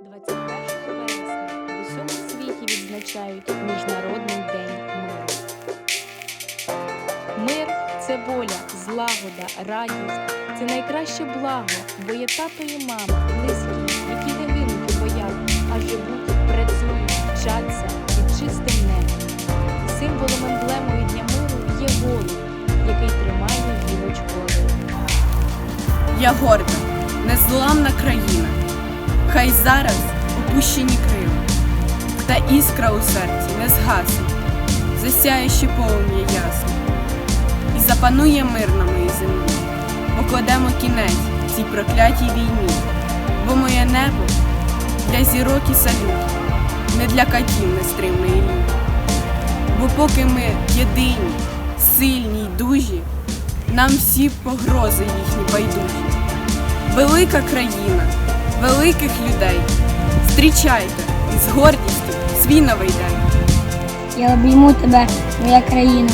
21 вересня в усьому світі відзначають Міжнародний день миру. Мир це воля, злагода, радість. Це найкраще благо, бо є тато і мама, близькі, які не гинуть у боях, а живуть, працюють, вчаться під чистим небом. Символом емблемою Дня миру є голуб, який тримає гілочку оливи. Я горда, незламна країна. Хай зараз опущені крила, та іскра у серці не згасне, засяє ще полум'я ясно, і запанує мир на моїй землі. Покладемо кінець цій проклятій війні, бо моє небо для зірок і салют, не для катів нестримної люті. Бо поки ми єдині, сильні й дужі, нам всі погрози їхні байдужі. Велика країна, великих людей. Зустрічайте із гордістю свій новий день. Я обійму тебе, моя країна,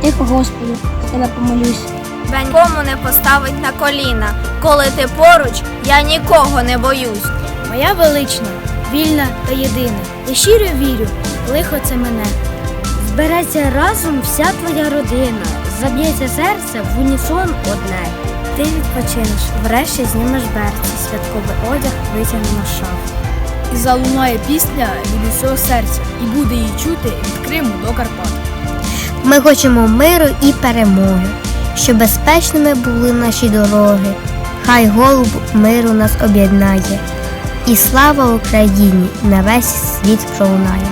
і тихо, Господу, за тебе помолюсь. Тебе нікому не поставить на коліна. Коли ти поруч, я нікого не боюсь. Моя велична, вільна та єдина. Я щиро вірю, лихо це мене. Збереться разом вся твоя родина, заб'ється серце в унісон одне. Ти відпочинеш, врешті знімеш берці, святковий одяг витягне на шаф. І залунає пісня від усього серця, і буде її чути від Криму до Карпат. Ми хочемо миру і перемоги, щоб безпечними були наші дороги. Хай голуб миру нас об'єднає, і слава Україні на весь світ пролунає.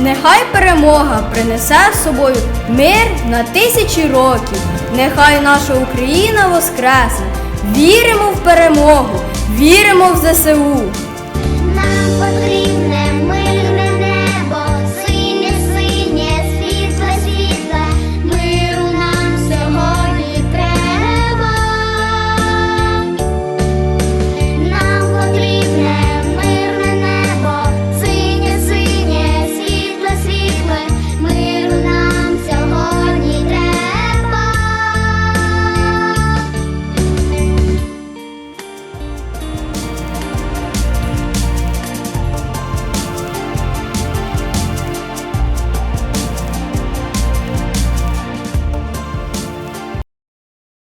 Нехай перемога принесе з собою мир на тисячі років. Нехай наша Україна воскресне. Віримо в перемогу, віримо в ЗСУ. Нам потрібно